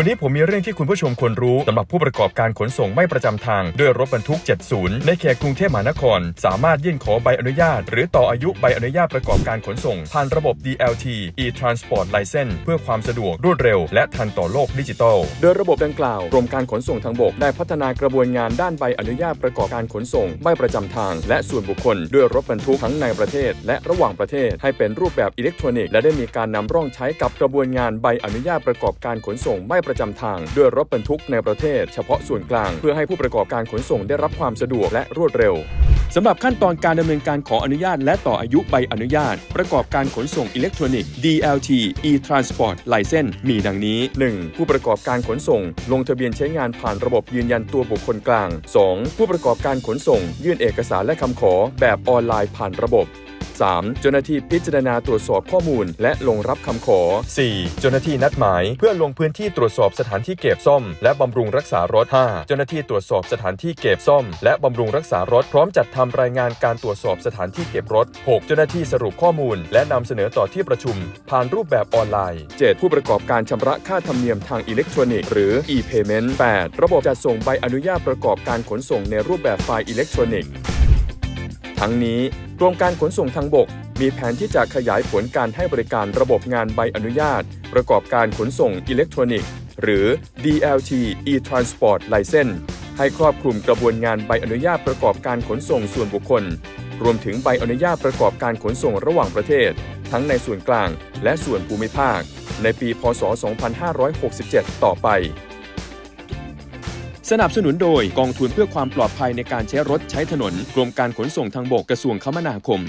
วันนี้ผมมีเรื่องที่คุณผู้ชมควรรู้สำหรับผู้ประกอบการขนส่งไม่ประจำทาง ด้วยรถบรรทุก 70 ในเขตกรุงเทพมหานคร สามารถยื่นขอใบอนุญาต หรือต่ออายุใบอนุญาตประกอบการขนส่ง ผ่านระบบ DLT e-transport license เพื่อความสะดวกรวดเร็ว และทันต่อโลกดิจิทัล โดยระบบดังกล่าวกรมการขนส่งทางบก ได้พัฒนากระบวนงานด้านใบอนุญาตประกอบการขนส่ง ไม่ประจำทาง และส่วนบุคคล ด้วยรถบรรทุกทั้งในประเทศ และระหว่างประเทศ ให้เป็นรูปแบบอิเล็กทรอนิกส์และได้มีการนำร่องใช้กับกระบวนงานใบอนุญาตประกอบการขนส่งไม่ประจำทางด้วยรถบรรทุกในประเทศ เฉพาะส่วนกลาง เพื่อให้ผู้ประกอบการขนส่งได้รับความสะดวกและรวดเร็วสำหรับขั้นตอนการดำเนินการขออนุญาตและต่ออายุใบอนุญาต ประกอบการขนส่งอิเล็กทรอนิกส์ DLT e-transport license มีดังนี้ 1. ผู้ประกอบการขนส่ง ลงทะเบียนใช้งานผ่านระบบยืนยันตัวบุคคลกลาง 2. ผู้ประกอบการขนส่ง ยื่นเอกสารและคำขอแบบออนไลน์ผ่านระบบ 3. เจ้าหน้าที่พิจารณาตรวจสอบข้อมูล และลงรับคำขอ 4. เจ้าหน้าที่นัดหมาย เพื่อลงพื้นที่ตรวจสอบสถานที่เก็บซ่อม และบำรุงรักษารถ 5. เจ้าหน้าที่ตรวจสอบสถานที่เก็บซ่อม และบำรุงรักษารถ พร้อมจัดทำรายงานการตรวจสอบสถานที่เก็บรถ 6. เจ้าหน้าที่สรุปข้อมูล และนำเสนอต่อที่ประชุม ผ่านรูปแบบออนไลน์ 7. ผู้ประกอบการชำระค่าธรรมเนียมทางอิเล็กทรอนิกส์หรือ e-payment 8. ระบบจัดส่งใบอนุญาตประกอบการขนส่งในรูปแบบไฟล์อิเล็กทรอนิกส์ทั้งนี้ กรมการขนส่งทางบก มีแผนที่จะขยายผลการให้บริการระบบงานใบอนุญาต ประกอบการขนส่งอิเล็กทรอนิกส์ หรือ DLT e-transport license ให้ครอบคลุมกระบวนงานใบอนุญาตประกอบการขนส่งส่วนบุคคล รวมถึงใบอนุญาตประกอบการขนส่งระหว่างประเทศ ทั้งในส่วนกลางและส่วนภูมิภาค ในปี พศ 2567 ต่อไป สนับสนุนโดยกองทุนเพื่อความปลอดภัยในการใช้รถใช้ถนน กรมการขนส่งทางบกกระทรวงคมนาคม